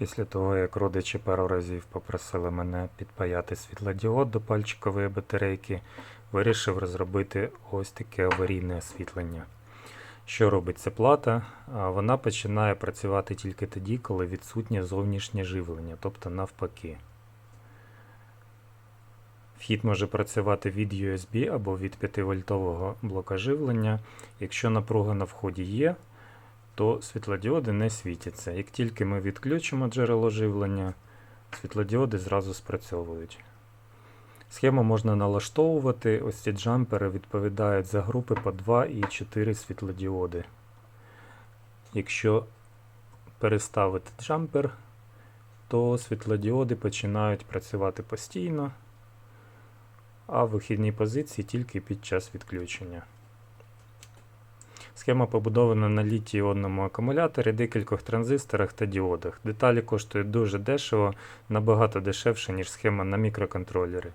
Після того, як родичі пару разів попросили мене підпаяти світлодіод до пальчикової батарейки, вирішив розробити ось таке аварійне освітлення. Що робить ця плата? Вона починає працювати тільки тоді, коли відсутнє зовнішнє живлення, тобто навпаки. Вхід може працювати від USB або від 5-вольтового блока живлення. Якщо напруга на вході є, то світлодіоди не світяться. Як тільки ми відключимо джерело живлення, світлодіоди зразу спрацьовують. Схему можна налаштовувати. Ось ці джампери відповідають за групи по 2 і 4 світлодіоди. Якщо переставити джампер, то світлодіоди починають працювати постійно, а в вихідній позиції тільки під час відключення. Схема побудована на літій-іонному акумуляторі, декількох транзисторах та діодах. Деталі коштують дуже дешево, набагато дешевше, ніж схема на мікроконтролері.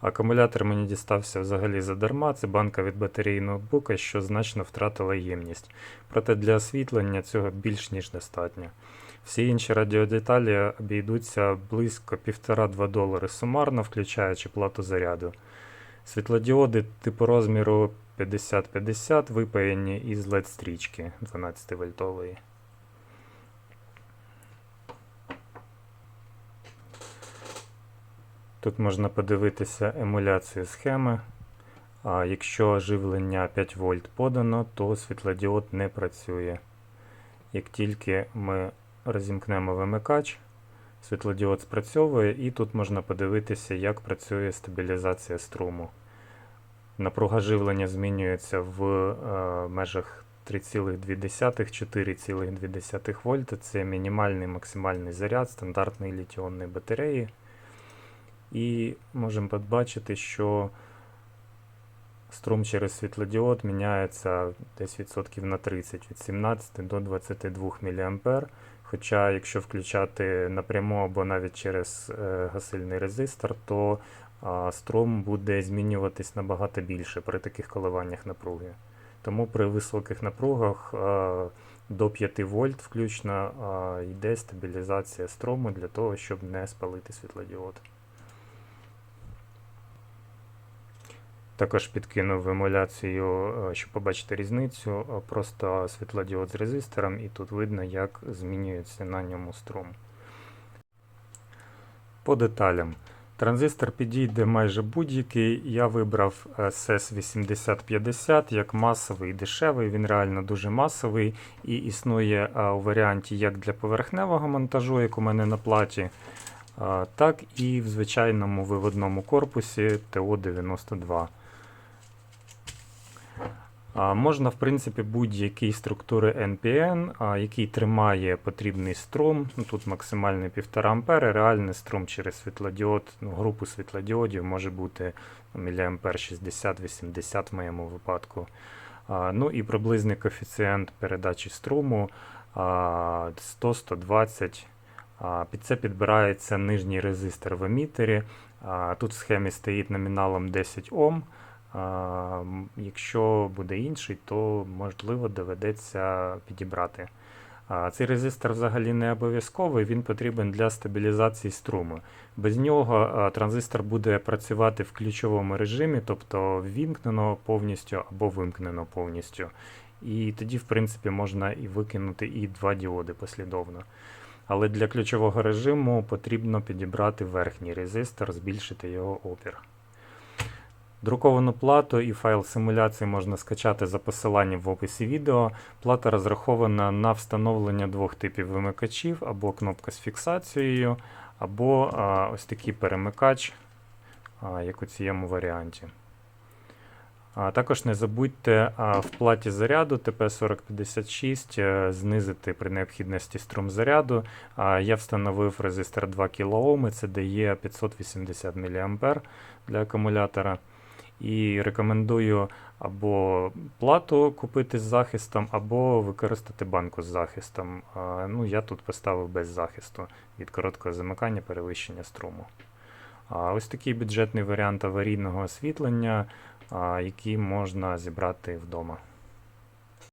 Акумулятор мені дістався взагалі задарма, це банка від батареї ноутбука, що значно втратила ємність. Проте для освітлення цього більш ніж достатньо. Всі інші радіодеталі обійдуться близько 1,5-2 долари сумарно, включаючи плату заряду. Світлодіоди типу розміру 50-50 випаяні із LED стрічки 12 вольтової. Тут можна подивитися емуляцію схеми. А якщо живлення 5 вольт подано, то світлодіод не працює. Як тільки ми розімкнемо вимикач, світлодіод спрацьовує, і тут можна подивитися, як працює стабілізація струму. Напруга живлення змінюється в е, межах 3,2-4,2 вольта. Це мінімальний максимальний заряд стандартної літіонної батареї. І можемо побачити, що струм через світлодіод міняється десь відсотків на 30, від 17 до 22 мА. Хоча, якщо включати напряму або навіть через е, гасильний резистор, то струм буде змінюватись набагато більше при таких коливаннях напруги. Тому при високих напругах до 5 вольт включно йде стабілізація струму для того, щоб не спалити світлодіод. Також підкинув емуляцію, е, щоб побачити різницю. е, Просто світлодіод з резистором, і тут видно, як змінюється на ньому струм. По деталям. Транзистор підійде майже будь-який. Я вибрав е, SES 8050 як масовий і дешевий. Він реально дуже масовий і існує е, у варіанті як для поверхневого монтажу, як у мене на платі, е, так і в звичайному виводному корпусі ТО-92. Можна, в принципі, будь-якій структури NPN, який тримає потрібний струм. Ну, тут максимальний 1,5 А, реальний струм через світлодіод, ну, групу світлодіодів може бути мА 60-80 в моєму випадку. Ну і приблизний коефіцієнт передачі струму 100-120. Під це підбирається нижній резистор в емітері. Тут в схемі стоїть номіналом 10 Ом. Якщо буде інший, то можливо доведеться підібрати. Цей резистор взагалі не обов'язковий, він потрібен для стабілізації струму. Без нього транзистор буде працювати в ключовому режимі, тобто ввімкнено повністю або вимкнено повністю. І тоді, в принципі, можна і викинути і два діоди послідовно. Але для ключового режиму потрібно підібрати верхній резистор, збільшити його опір. Друковану плату і файл симуляції можна скачати за посиланням в описі відео. Плата розрахована на встановлення двох типів вимикачів, або кнопка з фіксацією, або а, ось такий перемикач, а, як у цьому варіанті. А, також не забудьте в платі заряду ТП4056 е, знизити при необхідності струм заряду. Я встановив резистор 2 кОм, це дає 580 мА для акумулятора. І рекомендую або плату купити з захистом, або використати банку з захистом. Ну, я тут поставив без захисту від короткого замикання перевищення струму. Ось такий бюджетний варіант аварійного освітлення, який можна зібрати вдома.